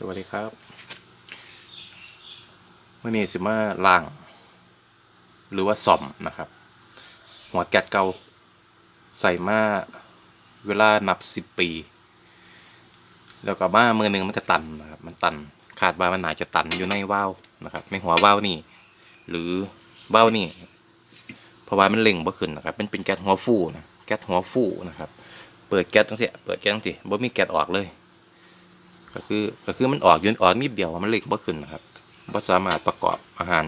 สวัสดีครับเมื่อนี้สิมาล่าง หรือว่าซ่อมนะครับ หัวแก๊สเก่าใส่มาเวลานับสิบปี แล้วก็มามือหนึ่งมันก็ตันนะครับ มันตันคาดว่ามันน่าจะตันอยู่ในว่าวนะครับในหัวว่าวนี่ หรือว่าวนี่เพราะว่ามันเล็งบ่ขึ้นนะครับมันเป็นแก๊สหัวฟูนะแก๊สหัวฟูนะครับ เปิดแก๊สตั้งเสียเปิดแก๊สตั้งสิบ่มีแก๊สออกเลย ก็คือก็คือมันออกยืนออกนิดเดียวมันเล็กบ่ขึ้นนะครับบ่สามารถประกอบอาหาร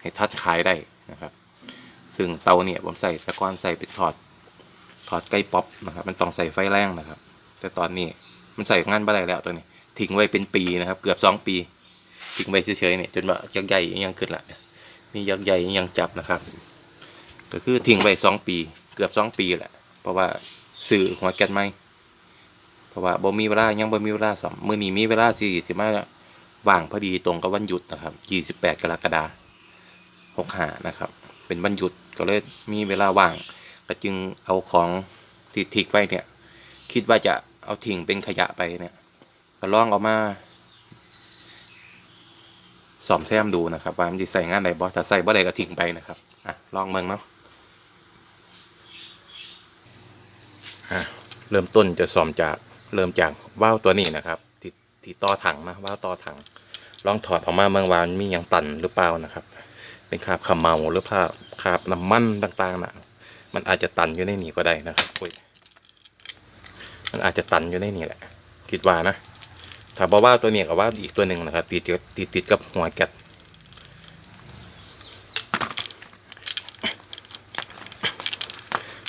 ให้ทัดขายได้นะครับ ซึ่งเตาเนี่ยผมใส่ต่ก่อนใส่เป็นถอดถอดไก่ป๊อปนะครับ มันต้องใส่ไฟแรงนะครับ แต่ตอนนี้มันใส่งานบ่ได้แล้วตัวนี้ ทิ้งไว้เป็นปีนะครับ เกือบสองปี ทิ้งไว้เฉยๆเนี่ยจนว่ายักษ์ใหญ่ยังขึ้นละนี่ยักษ์ใหญ่ยังจับนะครับ ก็คือทิ้งไว้สองปี เกือบสองปีแหละเพราะว่าสื่อหัวแก๊สไหมเพ ราะว่าบ่มีเวลายังบ่มีเวลาสอมมื้อนี้มีเวลาสิสิมาว่างพอดีตรงกับวันหยุดนะครับ28กรกฎาคม65นะครับ เป็นวันหยุดก็เลยมีเวลาว่าง ก็จึงเอาของที่ทิ้งไว้เนี่ย คิดว่าจะเอาทิ้งเป็นขยะไปเนี่ย ก็ลองเอามาสอมแซมดูนะครับ ว่ามันจะใส่งานใดบ่ถ้าใส่บ่ได้ก็ทิ้งไปนะครับอะลองเมืองเนาะอะเริ่มต้นจะซ่อมจาก เริ่มจากว่าวตัวนี้นะครับที่ที่ต่อถังนะว่าวต่อถัง ลองถอดออกมาเมืองวานมีอย่างตันหรือเปล่านะครับ เป็นคราบขมเมาหรือคราคราบน้ำมันต่างๆนะมันอาจจะตันอยู่ในนี้ก็ได้นะครับอุ้ยมันอาจจะตันอยู่ในนี้แหละ คิดว่านะถ้าบอกว่าตัวนี้กับว่าวอีกตัวหนึ่งนะครับติดติดติดกับหัวแก๊ส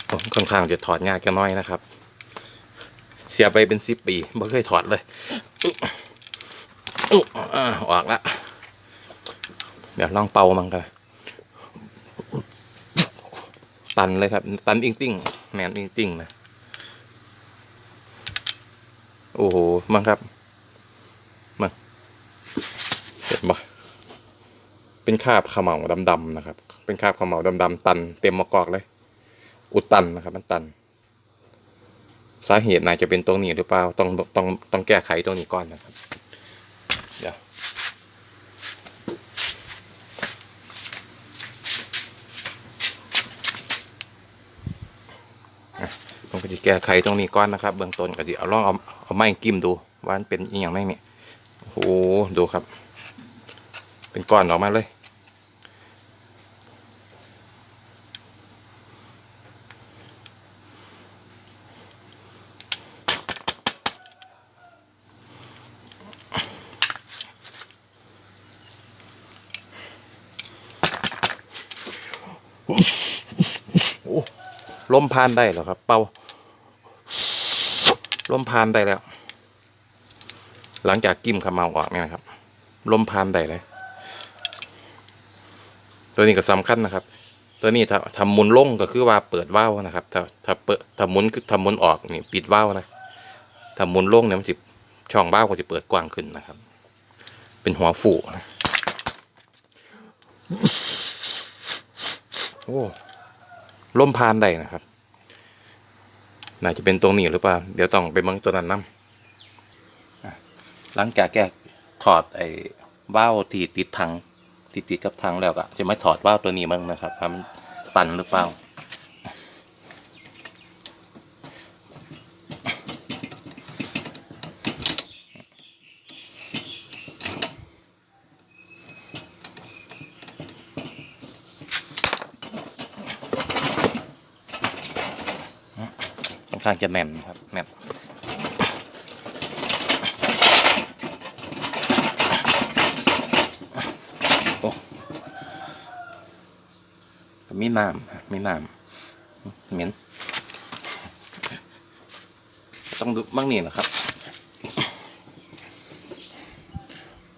ผมค่อนข้างจะถอดยากกันน้อยนะครับ สียไปเป็นสิบปีไม่เคยถอดเลยออกละเดี๋ยวลองเป่ามันกันตันเลยครับ ตันอิงติ้งแมนอิงติ้งนะโอ้โหมังครับมังเห็นปะเป็นคาบขมเหลาดำๆนะครับ เป็นคาบขมเหลาดำๆตัน เต็มมะกอกเลย อุดตันนะครับ มันตัน สาเหตุน่าจะเป็นตรงนี้หรือเปล่าต้องต้องต้องแก้ไขตรงนี้ก่อนนะครับเดี๋ยวอะผมก็จะแก้ไขตรงนี้ก่อนนะครับ เบื้องต้นก็จะเอาลองเอาเอาไม้กิ้มดูว่ามันเป็นอย่างไรเนี่ยโอ้โหดูครับ เป็นก้อนออกมาเลย ลมพานได้เหรอครับ เป่าลมพานได้แล้ว หลังจากกิ้มขมเมาออกเนี่ยนะครับ ลมพานได้เลย ตัวนี้ก็สำคัญนะครับ ตัวนี้ถ้าทำหมุนลงก็คือว่าเปิดว่าวนะครับ ถ้าถ้าเปิดถ้าหมุนคือถ้าหมุนออกนี่ปิดว่าวนะถ้าหมุนลงเนี่ยมันจะช่องว่าวก็จะเปิดกว้างขึ้นนะครับ เป็นหัวฝูนะโอ้ ล่มพานได้นะครับ น่าจะเป็นตรงนี้หรือเปล่า เดี๋ยวต้องไปมังตัวนั้นน้ำหลังจากแกถอดไอ้ว่าวที่ติดถังติดติดกับถังแล้วก็จะไม่ถอดว่าวตัวนี้มั้งนะครับว่ามตันหรือเปล่า ค่อนข้าง จะแน่นครับแน่โอ้มีน้ำมีน้ำเหม็นต้องดูบ้างนี่นะครับ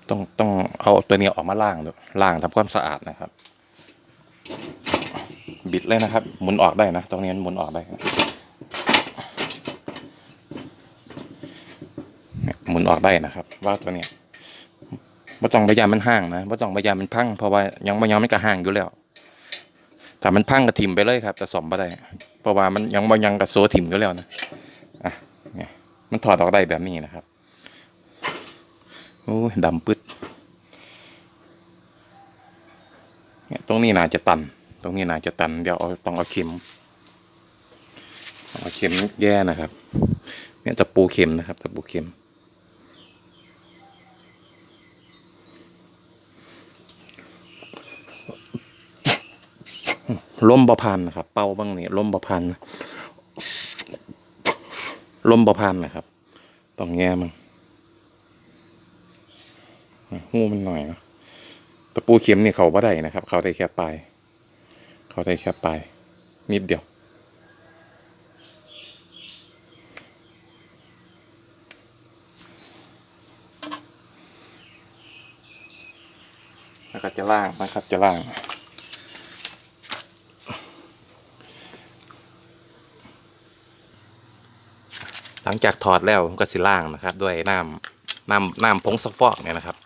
ต้องต้องเอาตัวนี้ออกมาล้างดูล้างทำความสะอาดนะครับ บิดเลยนะครับ หมุนออกได้นะ ตรงนี้หมุนออกได้นะ หมุนออกได้นะครับ ว่าตัวเนี้ยบ่ต้องพยายามมันห่างนะบ่ต้องพยายามมันพังเพราะว่ายังบ่ยังมันก็ห่างอยู่แล้วถ้ามันพังก็ถิ่มไปเลยครับแต่สมบ่ได้ เพราะว่ามันยังบ่ยังก็โซถิ่มอยู่แล้วนะอะเนี่ยมันถอดออกได้แบบนี้นะครับโอ้ยดำปึ๊ดเนี่ยตรงนี้น่าจะตัน ตรงนี้น่าจะตัน เดี๋ยวเอาต้องเอาเข็ม เอาเข็มแย่นะครับ เนี่ยตะปูเข็มนะครับตะปูเข็ม ลมประพันนะครับ เป้าบ้างนี่ลมประพันลมประพันนะครับต้องแง่มังหูมันหน่อยเนาะตะปูเข็มนี่เขาบ่ได้นะครับ เขาได้แค่ปลายเขาได้แค่ปลายนิดเดียวแล้วก็จะล่างนะครับจะล่าง ลังจากถอดแล้วผมก็สิล่างนะครับ ด้วยน้ำน้ำน้ำผงซักฟอกเนี่ยนะครับ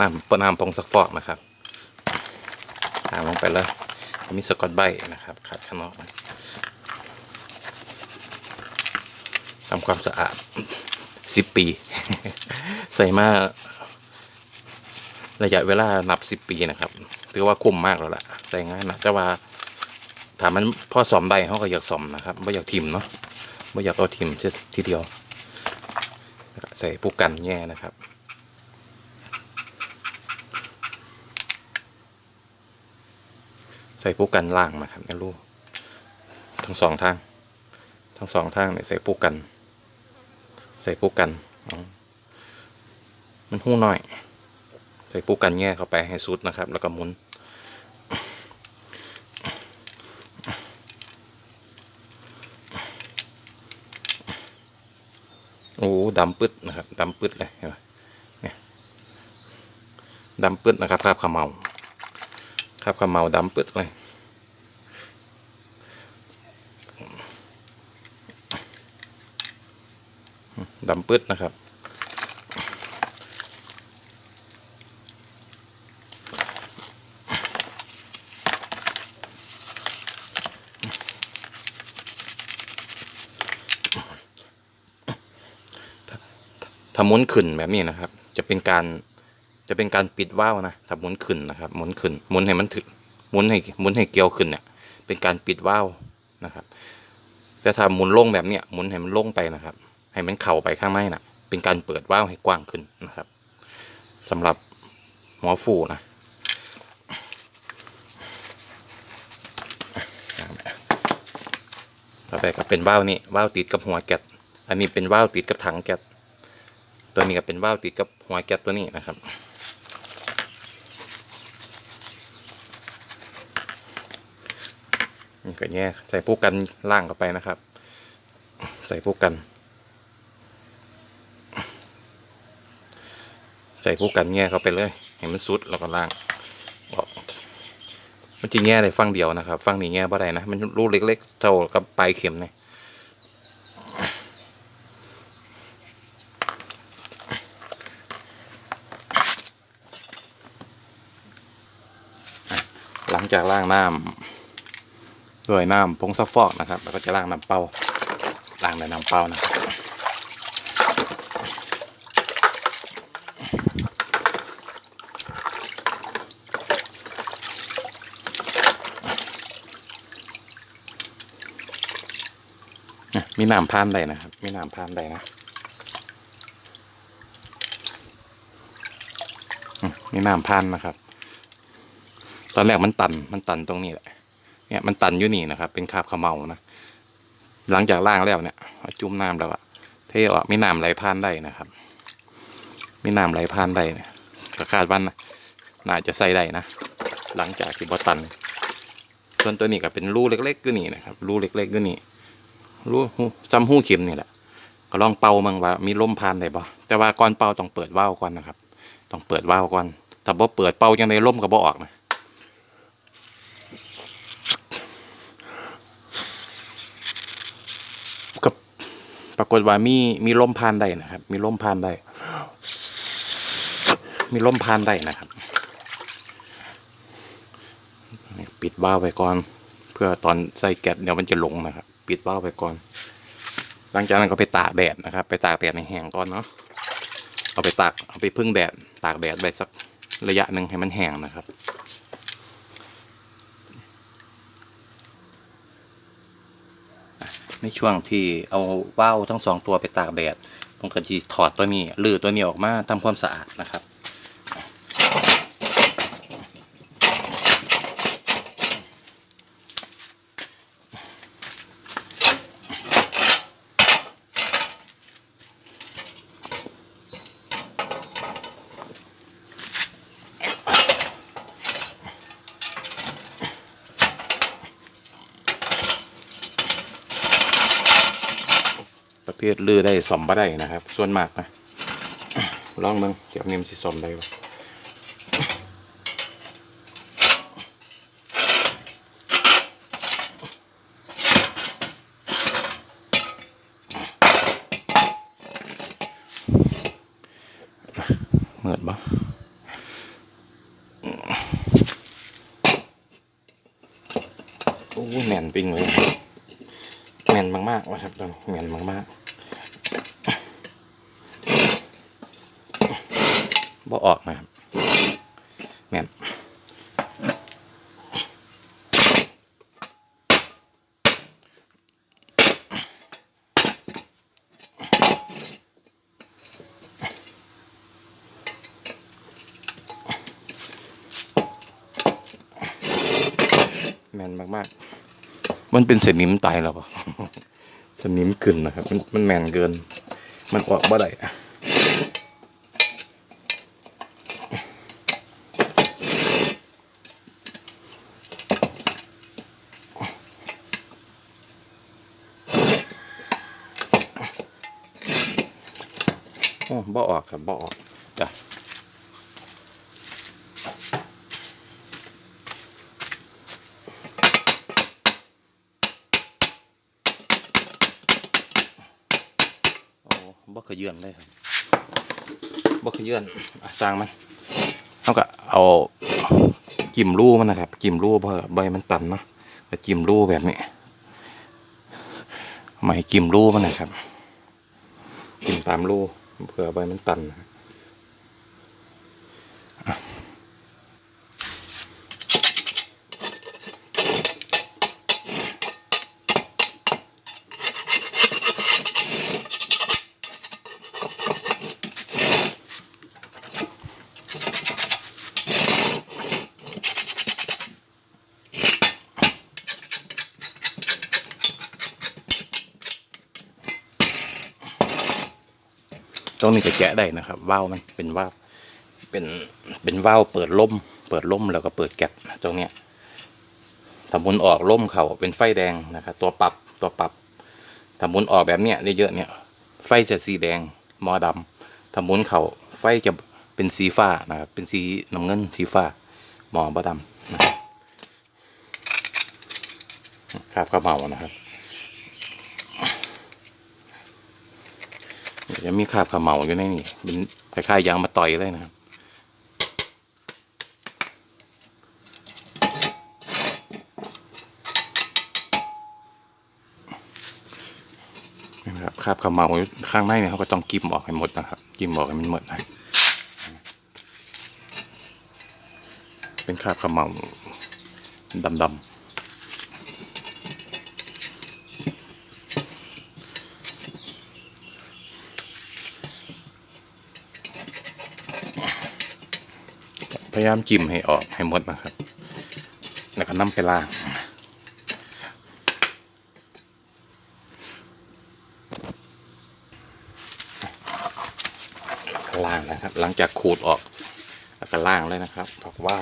น้ำน้ำผงซักฟอกนะครับทางลงไปเลยมีสกอตไบนะครับขัดข้างนอกทำความสะอาดสิบปี ใส่มาระยะเวลานับสิบปีนะครับถือว่าคุ้มมากแล้วล่ะใส่ง่ายนะแต่ว่าถามมันพ่อสอมได้เขาก็อยากสอมนะครับไม่อยากทิมเนาะ ไม่อยากเอาทิมเสียทีเดียว ใส่ปูกันแง่นะครับใส่ปูกันล่างนะครับนะลูกทั้งสองทาง ทั้งสองทางเนี่ยใส่ปูกัน ใส่ปูกันมันหู้หน่อย ใส่ปูกันแง่เข้าไปให้สุดนะครับ แล้วก็หมุน ดำปึ๊ดนะครับดำปึ๊ดเลยเห็นไหมเนี่ยดำปึ๊ดนะครับคราบขมเมาคราบขมเมาดำปึ๊ดเลยดำปึ๊ดนะครับ ถ้าหมุนขึ้นแบบนี้นะครับ จะเป็นการจะเป็นการปิดว่าวนะถ้าหมุนขึ้นนะครับหมุนขึ้นหมุนให้มันถึงหมุนให้หมุนให้เกลียวขึ้นเนี่ย เป็นการปิดว่าวนะครับ แต่ถ้าหมุนลงแบบเนี้ยหมุนให้มันลงไปนะครับ ให้มันเข่าไปข้างในน่ะ เป็นการเปิดว่าวให้กว้างขึ้นนะครับสำหรับหัวฟูนะต่อไปก็เป็นว่าวนี้ว่าวติดกับหัวแก๊สอันนี้เป็นว่าวติดกับถังแก๊ส ตัวนี้ก็เป็นว่าวติดกับหัวแก๊สตัวนี้นะครับ นี่ก็แย่ใส่พวกกันล่างเข้าไปนะครับ ใส่พวกกัน ใส่พวกกันแง่เข้าไปเลยให้มันสุดแล้วก็ล่างออกมันจะแง่ได้ฟังเดียวนะครับ ฟังนี้แง่บ่ได้นะ มันรูเล็กๆเท่ากับปลายเข็มเนี่ย จากล้างน้ำด้วยน้ำผงซักฟอกนะครับ แล้วก็จะล้างน้ำเปล่าล้างในน้ำเปล่านะครับอะมีน้ำพานใดนะครับ มีน้ำพานใดนะมมีน้ำพานนะครับ ตอนแรกมันตันมันตันตรงนี้แหละเนี่ยมันตันอยู่นี่นะครับ เป็นคาบขมเมานะหลังจากล่างแล้วเนี่ยจุ่มน้ำแล้วอะเทออกมีน้ำไหลผ่านได้นะครับมีน้ำไหลผ่านได้เนี่ยก็คาดว่าน,น่าจะใส่ได้นะหลังจากที่บอตันส่วนตัวนี้ก็เป็นรูเล็กๆก็นี่นะครับรูเล็กๆก็นี่รูหูจำหูเข็มนี่แหละก็ลองเป่ามั่งว่ามีลมผ่านได้บ่แต่ว่าก่อนเป่าต้องเปิดว่าวก่อนนะครับ ต้องเปิดว่าวก่อนถ้าบ่เปิดเป่ายังไงลมก็บ่ออกนะ ปรากฏว่ามีมีลมพานได้นะครับ มีลมพานได้ มีลมพานได้นะครับ ปิดว่าวไปก่อน เพื่อตอนใส่แก๊สเดี๋ยวมันจะหลงนะครับ ปิดว่าวไปก่อน หลังจากนั้นก็ไปตากแดดนะครับ ไปตากแดดในแห้งก่อนเนาะเอาไปตากเอาไปพึ่งแดดตากแดดไปสักระยะหนึ่งให้มันแห้งนะครับ ในช่วงที่เอาว่าวทั้งสองตัวไปตากแดดผมก็จะถอดตัวนี้ลือตัวนี้ออกมาทำความสะอาดนะครับ เภทลือได้สมบ่ได้นะครับ ส่วนมากนะลองเบิ่งเกี่ยวนี้มันสิสมได้บ่เมือนบ่โอ้แม่นปิงเลยแม่นมากๆว่ะครับตอนแม่นมากๆ บ่ออกนะครับแม่นแม่นมากๆ มันเป็นเสนิมตายแล้วปะสนิมขึ้นนะครับ มันมันแมนเกิน มันออกบ่ได้ บ่ออกครับบ่ออกจ้ะโอ้บ่ขยื่นเลยครับบ่ขยื่นอสร้างมันเขาก็เอากิ่มรูมันนะครับกิ่มรูเพราะใบมันตันเนาะแต่กิ่มรูแบบนี้เอามาให้กิ่มรูมันนะครับกิ่มตามรู เผื่อใบมันตัน รับอะตรงนี้ก็แกะได้นะครับว่าวมันเป็นว่าวเป็นเป็นว่าวเปิดล่มเปิดล่มแล้วก็เปิดแก๊สตรงเนี้ยถ้าหมุนออกล่มเขาเป็นไฟแดงนะครับตัวปรับตัวปรับถ้าหมุนออกแบบเนี้ยเยอะๆเนี่ยไฟจะสีแดงมอดำถ้าหมุนเขาไฟจะเป็นสีฟ้านะครับเป็นสีน้ำเงินสีฟ้า หมอบดำนะครับครับข้าวเมานะครับ เดี๋ ยวจะมีคราบขมเหลาอยู่ในนี่เป็นคล้ายๆยางมาต่อยเลยนะครับนะครับคราบขมเหลาข้างในเนี่ยเขาก็ต้องกิมออกให้หมดนะครับกิมออกให้มันหมดนะเป็นคราบขมเหลาดำๆ พยายามจิ้มให้ออกให้หมดนะครับ แล้วก็นำไปล้างล่างนะครับ หลังจากขูดออก แล้วก็ล่างเลยนะครับผักว่า